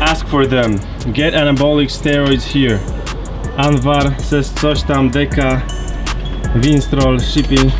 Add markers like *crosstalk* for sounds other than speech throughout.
ask for them. Get anabolic steroids here. Anwar says coś tam, deka, Winstrol, shipping.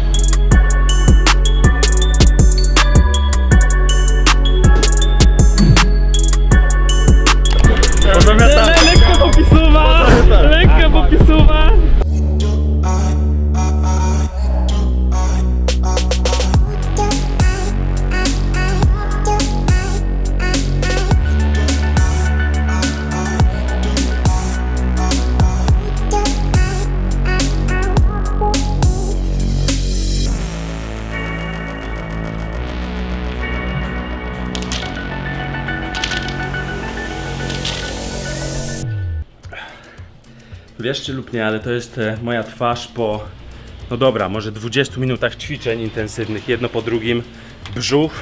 Wiesz czy lub nie, ale to jest e, moja twarz po, no dobra, może 20 minutach ćwiczeń intensywnych, jedno po drugim, brzuch,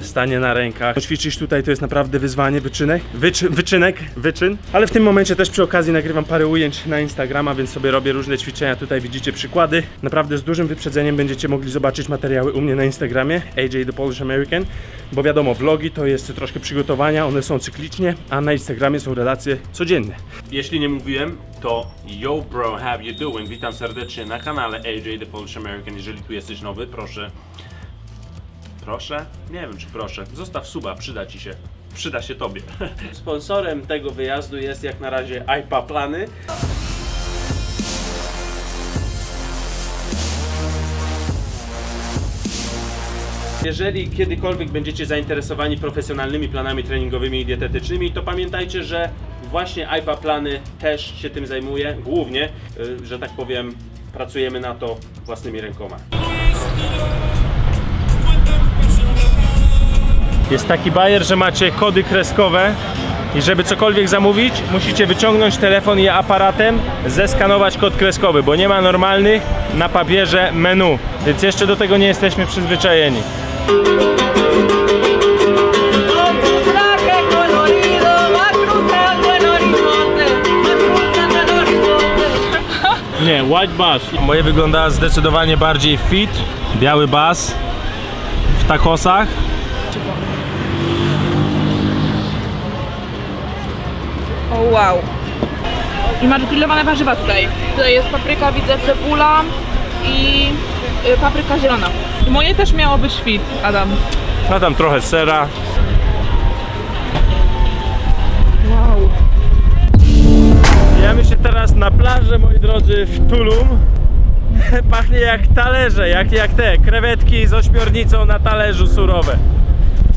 stanie na rękach. Ćwiczyć tutaj to jest naprawdę wyzwanie, wyczynek, wyczy, wyczynek, wyczyn. Ale w tym momencie też przy okazji nagrywam parę ujęć na Instagrama, więc sobie robię różne ćwiczenia. Tutaj widzicie przykłady. Naprawdę z dużym wyprzedzeniem będziecie mogli zobaczyć materiały u mnie na Instagramie, AJ The Polish American, bo wiadomo, vlogi to jest troszkę przygotowania, one są cyklicznie, a na Instagramie są relacje codzienne. Jeśli nie mówiłem, to yo bro, how you doing? Witam serdecznie na kanale AJ The Polish American. Jeżeli tu jesteś nowy, proszę Proszę? Nie wiem czy proszę. Zostaw suba, przyda ci się. Przyda się tobie. *laughs* Sponsorem tego wyjazdu jest jak na razie iPa Plany. Jeżeli kiedykolwiek będziecie zainteresowani profesjonalnymi planami treningowymi i dietetycznymi, to pamiętajcie, że właśnie iPa Plany też się tym zajmuje. Głównie, y, że tak powiem, pracujemy na to własnymi rękoma. Jest taki bajer, że macie kody kreskowe i żeby cokolwiek zamówić, musicie wyciągnąć telefon i aparatem zeskanować kod kreskowy, bo nie ma normalnych na papierze menu, więc jeszcze do tego nie jesteśmy przyzwyczajeni. Nie, white bass. Moje wygląda zdecydowanie bardziej fit, biały bas w takosach. O wow. I masz grillowane warzywa tutaj. Tutaj jest papryka, widzę cebula i y, papryka zielona. Moje też miało być fit, Adam. A tam trochę sera. Jamy się teraz na plażę, moi drodzy, w Tulum. *laughs* Pachnie jak talerze, jak, jak te krewetki z ośmiornicą na talerzu surowe.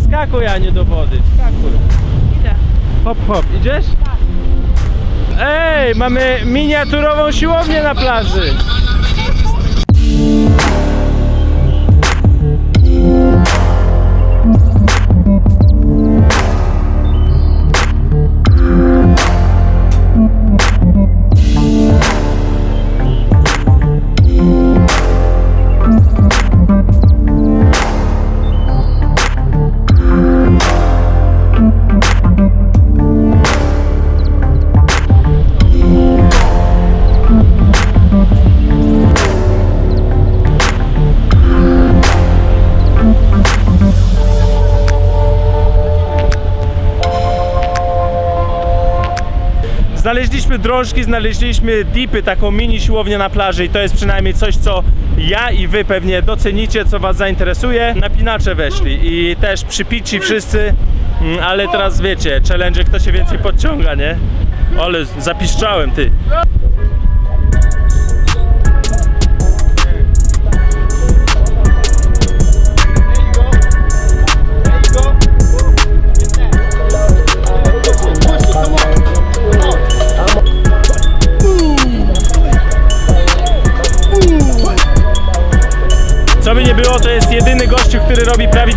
Skakuj, Aniu, do wody, skakuj. Idę. Hop, hop, idziesz? Ej, mamy miniaturową siłownię na plaży. Znaleźliśmy drążki, znaleźliśmy dipy, taką mini siłownię na plaży i to jest przynajmniej coś, co ja i wy pewnie docenicie, co was zainteresuje. Napinacze weszli i też przypici wszyscy, mm, ale teraz wiecie, challenge kto się więcej podciąga, nie? Ale zapiszczałem ty.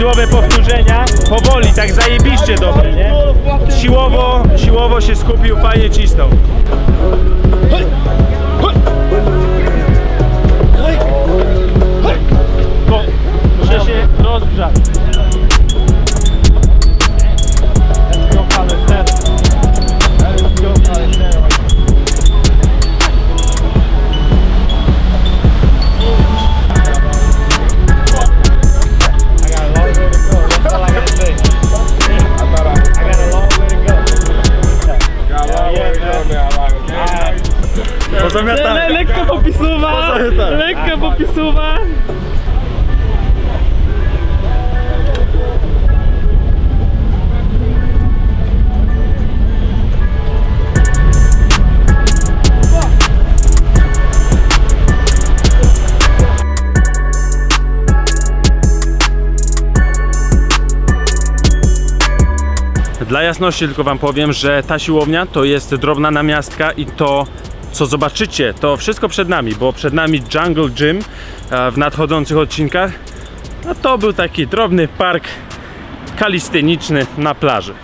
Prawidłowe powtórzenia. Powoli, tak zajebiście dobre, nie? Siłowo, siłowo się skupił, fajnie cisnął. Dla jasności tylko wam powiem, że ta siłownia to jest drobna namiastka i to co zobaczycie, to wszystko przed nami, bo przed nami Jungle Gym w nadchodzących odcinkach. A to był taki drobny park kalisteniczny na plaży.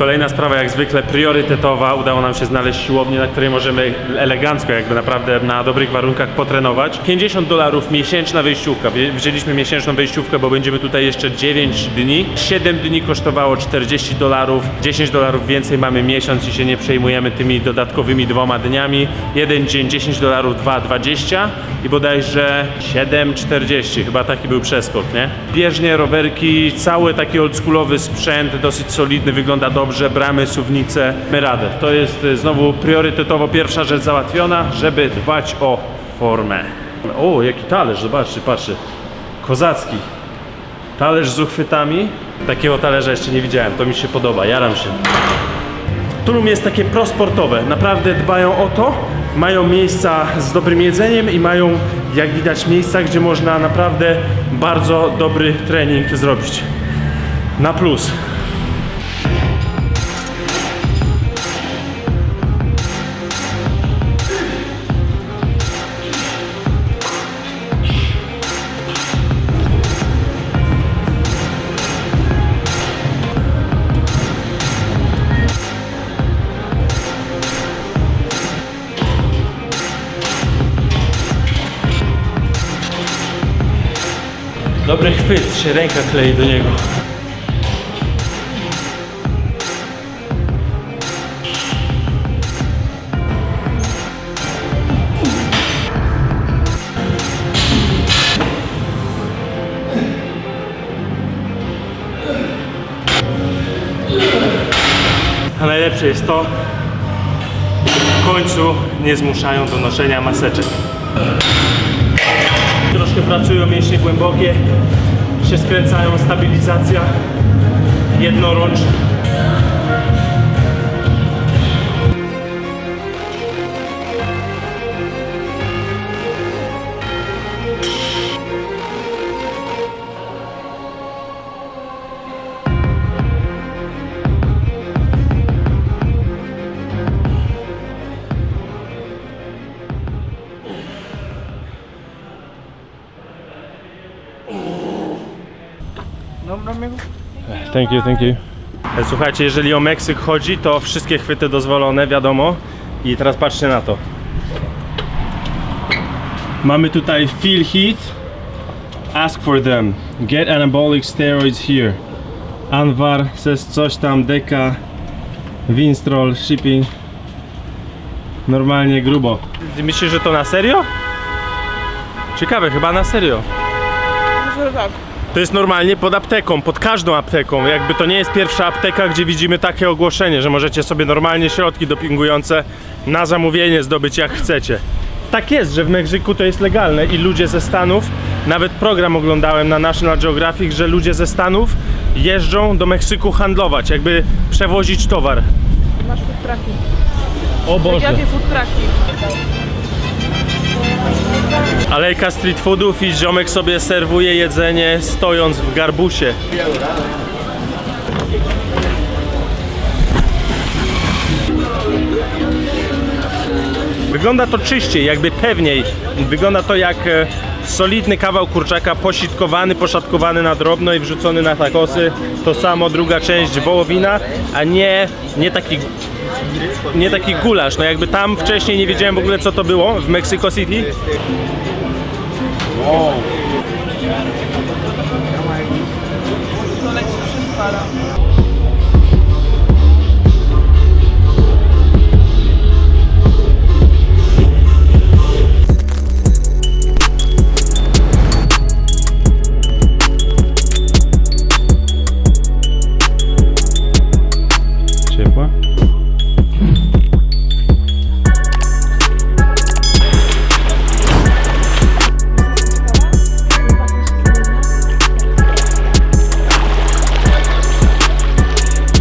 Kolejna sprawa, jak zwykle priorytetowa. Udało nam się znaleźć siłownię, na której możemy elegancko, jakby naprawdę na dobrych warunkach potrenować. 50 dolarów miesięczna wejściówka. Wzię- Wzięliśmy miesięczną wejściówkę, bo będziemy tutaj jeszcze 9 dni. 7 dni kosztowało 40 dolarów. 10 dolarów więcej mamy miesiąc i się nie przejmujemy tymi dodatkowymi dwoma dniami. Jeden dzień 10 dolarów, 2,20 i bodajże 7,40. Chyba taki był przeskok, nie? Bieżnie, rowerki, cały taki oldschoolowy sprzęt, dosyć solidny, wygląda dobrze, bramy, suwnice, my radę. To jest y, znowu priorytetowo pierwsza rzecz załatwiona, żeby dbać o formę. O, jaki talerz, zobaczcie, patrzcie. Kozacki. Talerz z uchwytami. Takiego talerza jeszcze nie widziałem, to mi się podoba, jaram się. Tulum jest takie prosportowe. Naprawdę dbają o to. Mają miejsca z dobrym jedzeniem i mają, jak widać, miejsca, gdzie można naprawdę bardzo dobry trening zrobić. Na plus. Dobry chwyt, się ręka klei do niego. A najlepsze jest to, w końcu nie zmuszają do noszenia maseczek. Pracują mięśnie głębokie, się skręcają, stabilizacja jednorącz. Thank you, thank you. E, Słuchajcie, jeżeli o Meksyk chodzi, to wszystkie chwyty dozwolone, wiadomo. I teraz patrzcie na to. Mamy tutaj feel heat. Ask for them. Get anabolic steroids here. Anwar says coś tam, deka, Winstrol, shipping. Normalnie grubo. Myślisz, że to na serio? Ciekawe, chyba na serio. Myślę, że tak. To jest normalnie pod apteką, pod każdą apteką. Jakby to nie jest pierwsza apteka, gdzie widzimy takie ogłoszenie, że możecie sobie normalnie środki dopingujące na zamówienie zdobyć jak chcecie. Tak jest, że w Meksyku to jest legalne i ludzie ze Stanów, nawet program oglądałem na National Geographic, że ludzie ze Stanów jeżdżą do Meksyku handlować, jakby przewozić towar. Masz food trucki. O Boże. Jakie food trucki? Alejka street foodów i ziomek sobie serwuje jedzenie stojąc w garbusie. Wygląda to czyściej, jakby pewniej. Wygląda to jak e, solidny kawał kurczaka positkowany, poszatkowany na drobno i wrzucony na takosy. To samo druga część wołowina, a nie, nie taki nie taki gulasz. No jakby tam wcześniej nie wiedziałem w ogóle co to było w Mexico City. Wow.